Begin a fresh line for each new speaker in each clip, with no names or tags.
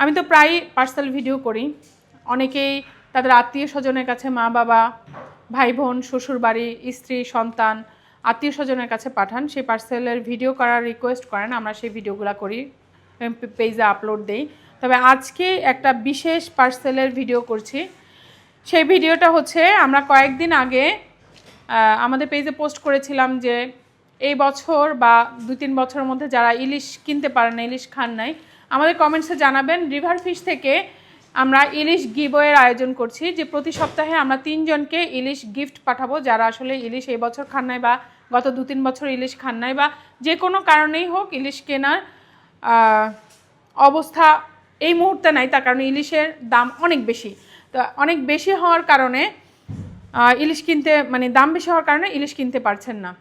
আমি তো প্রায় পার্সেল ভিডিও করি। অনেকেই তাদের আত্মীয় স্বজনের কাছে মা, বাবা, ভাই, বোন, শ্বশুর বাড়ি, স্ত্রী, সন্তান আত্মীয় স্বজনের কাছে পাঠান। সেই পার্সেলের ভিডিও করার রিকোয়েস্ট করেন, আমরা সেই ভিডিওগুলো করি পেজে আপলোড দেই। তবে আজকে একটা বিশেষ পার্সেলের ভিডিও করছি। সেই ভিডিওটা হচ্ছে, আমরা কয়েকদিন আগে আমাদের পেজে পোস্ট করেছিলাম যে, এই বছর বা দু তিন বছরের মধ্যে যারা ইলিশ কিনতে পারেন না, ইলিশ খান নাই আমাদের কমেন্টসে জানাবেন রিভার ফিশ থেকে আমরা ইলিশ গিবয়ের আয়োজন করছি, যে প্রতি সপ্তাহে আমরা তিনজনকে ইলিশ গিফট পাঠাবো, যারা আসলে ইলিশ এই বছর খান নাই বা গত দু তিন বছর ইলিশ খান নাই বা যে কোনো কারণেই হোক ইলিশ কেনার অবস্থা এই মুহূর্তে নাই, তার কারণে ইলিশের দাম অনেক বেশি। তো অনেক বেশি হওয়ার কারণে ইলিশ কিনতে মানে দাম বেশি হওয়ার কারণে ইলিশ কিনতে পারছেন না।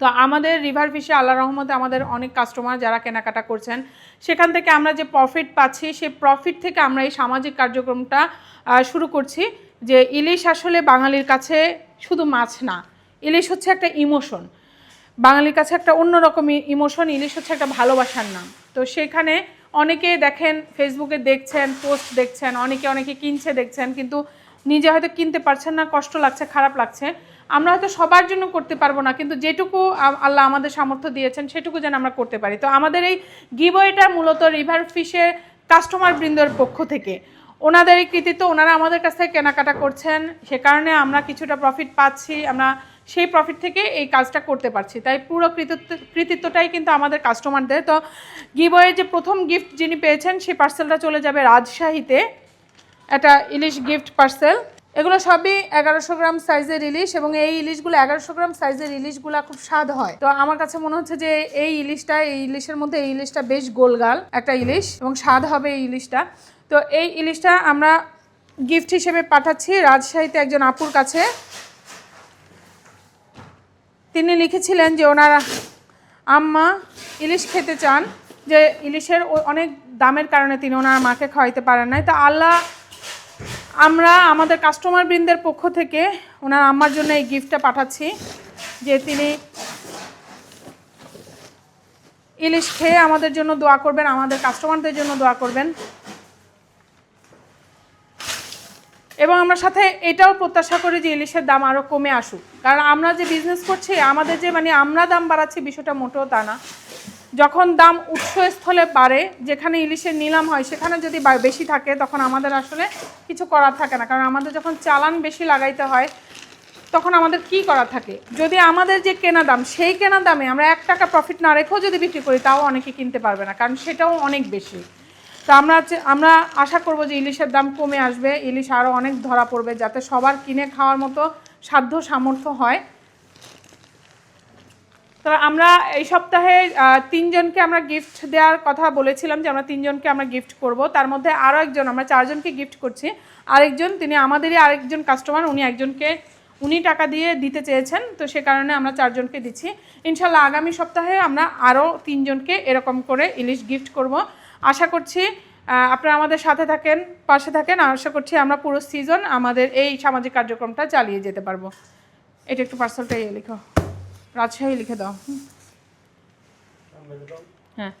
তো আমাদের রিভার ফিশে আল্লাহ রহমতে আমাদের অনেক কাস্টমার যারা কেনাকাটা করছেন, সেখান থেকে আমরা যে প্রফিট পাচ্ছি, সেই প্রফিট থেকে আমরা এই সামাজিক কার্যক্রমটা শুরু করছি যে ইলিশ আসলে বাঙালির কাছে শুধু মাছ না, ইলিশ হচ্ছে একটা ইমোশন বাঙালির কাছে একটা অন্যরকম ইমোশন ইলিশ হচ্ছে একটা ভালোবাসার নাম। তো সেখানে অনেকে দেখেন ফেসবুকে দেখছেন পোস্ট দেখছেন, অনেকে অনেকে কিনছে, দেখছেন, কিন্তু নিজে হয়তো কিনতে পারছেন না, কষ্ট লাগছে, খারাপ লাগছে। আমরা হয়তো সবার জন্য করতে পারব না, কিন্তু যেটুকু আল্লাহ আমাদের সামর্থ্য দিয়েছেন সেটুকু যেন আমরা করতে পারি। তো আমাদের এই গিবয়টা মূলত রিভার ফিশের কাস্টমার বৃন্দর পক্ষ থেকে। ওনাদের এই কৃতিত্ব ওনারা আমাদের কাছ থেকে কেনাকাটা করছেন, সে কারণে আমরা কিছুটা প্রফিট পাচ্ছি, আমরা সেই প্রফিট থেকে এই কাজটা করতে পারছি। তাই পুরো কৃতিত্ব, কৃতিত্বটাই কিন্তু আমাদের কাস্টমারদের তো গিবয়ের যে প্রথম গিফট যিনি পেয়েছেন, সেই পার্সেলটা চলে যাবে রাজশাহীতে। একটা ইলিশ গিফট পার্সেল এগুলো সবই এগারোশো গ্রাম সাইজের ইলিশ এবং এই ইলিশগুলো এগারোশো গ্রাম সাইজের ইলিশগুলো খুব স্বাদ হয়। তো আমার কাছে মনে হচ্ছে যে এই ইলিশটা, এই ইলিশের মধ্যে এই ইলিশটা বেশ গোলগাল একটা ইলিশ এবং স্বাদ হবে এই ইলিশটা। তো এই ইলিশটা আমরা গিফট হিসেবে পাঠাচ্ছি রাজশাহীতে একজন আপুর কাছে। তিনি লিখেছিলেন যে ওনার, আম্মা, ইলিশ খেতে চান। যে ইলিশের অনেক দামের কারণে তিনি ওনার মাকে খাওয়াইতে পারেন নাই। তো আল্লাহ আমরা আমাদের কাস্টমার বৃন্দের পক্ষ থেকে ওনার আম্মার জন্য এই গিফটটা পাঠাচ্ছি, যে তিনি ইলিশ খেয়ে আমাদের জন্য দোয়া করবেন, আমাদের কাস্টমারদের জন্য দোয়া করবেন। এবং আমরা সাথে এটাও প্রত্যাশা করি যে ইলিশের দাম আরও কমে আসুক। কারণ আমরা যে বিজনেস করছি, আমাদের যে মানে আমরা দাম বাড়াচ্ছি বিষয়টা মোটেও তা না। যখন দাম উৎসস্থলে বাড়ে, যেখানে ইলিশের নিলাম হয়, সেখানে যদি বেশি থাকে, তখন আমাদের আসলে কিছু করার থাকে না। কারণ আমাদের যখন চালান বেশি লাগাইতে হয়, তখন আমাদের কি করা থাকে? যদি আমাদের যে কেনা দাম, সেই কেনা দামে আমরা এক টাকা প্রফিট না রেখেও যদি বিক্রি করি, তাও অনেকে কিনতে পারবে না, কারণ সেটাও অনেক বেশি। তো আমরা আমরা আশা করব যে ইলিশের দাম কমে আসবে, ইলিশ আরও অনেক ধরা পড়বে, যাতে সবার কিনে খাওয়ার মতো সাধ্য সামর্থ্য হয়। তো আমরা এই সপ্তাহে তিনজনকে আমরা গিফট দেওয়ার কথা বলেছিলাম যে আমরা তিনজনকে আমরা গিফট করব। তার মধ্যে আরও একজন, আমরা চারজনকে গিফট করছি। আরেকজন, তিনি আমাদেরই আরেকজন কাস্টমার উনি একজনকে, উনি টাকা দিয়ে দিতে চেয়েছেন, তো সে কারণে আমরা চারজনকে দিচ্ছি। ইনশাল্লাহ আগামী সপ্তাহে আমরা আরও তিনজনকে এরকম করে ইলিশ গিফট করব। আশা করছি আপনারা আমাদের সাথে থাকেন, পাশে থাকেন। আশা করছি আমরা পুরো সিজন আমাদের এই সামাজিক কার্যক্রমটা চালিয়ে যেতে পারব। এটা একটু পার্সেলটা ইয়ে লিখো। রাজশাহী লিখে দাও। হ্যাঁ।